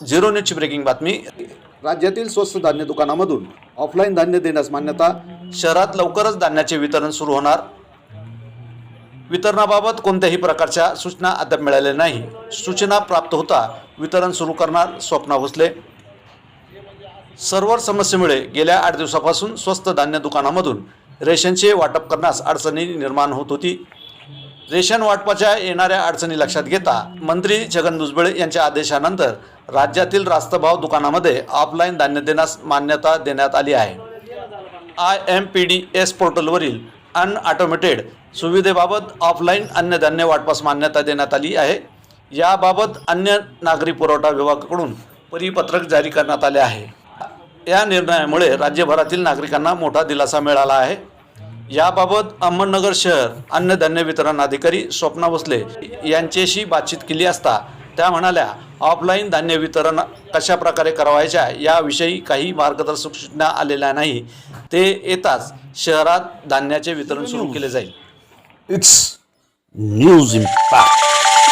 Zero न्यूजची breaking बातमी. राज्यातील स्वस्त धान्य दुकानामधून ऑफलाईन धान्य देण्यास मान्यता शहरात लवकरच धान्याचे वितरण सुरू होणार. वितरणाबाबत कोणत्याही प्रकारच्या सूचना अद्याप मिळालेल्या नाही. सूचना प्राप्त होता वितरण सुरू करणार स्वप्ना भोसले. सर्व्हर समस्येमुळे गेल्या आठ दिवसापासून स्वस्त धान्य दुकानामधून रेशनचे वाटप करण्यास अडचणी निर्माण होत होती. रेशन वाटपाच्या येणाऱ्या अडचणी लक्षात घेता मंत्री छगन भुजबळ यांच्या आदेशानंतर राज्यातील रास्तभाव दुकानामध्ये ऑफलाईन धान्य देण्यास मान्यता देण्यात आली आहे. I M P D S पोर्टलवरील unautomated सुविधेबाबत ऑफलाईन अन्नधान्य वाटपास मान्यता देण्यात आली आहे. याबाबत अन्य नागरी पुरवठा विभागाकडून परिपत्रक जारी करण्यात आले आहे. या निर्णयामुळे राज्यभरातील नागरिकांना मोठा दिलासा मिळाला आहे. याबाबत अहमदनगर शहर अन्नधान्य वितरण अधिकारी स्वप्ना भोसले यांच्याशी बातचीत केली असता त्या म्हणाल्या ऑफलाईन धान्य वितरण कशा प्रकारे करावायच्या याविषयी काही मार्गदर्शक सूचना आलेल्या नाही. ते येताच शहरात धान्याचे वितरण सुरू केले जाईल. It's news impact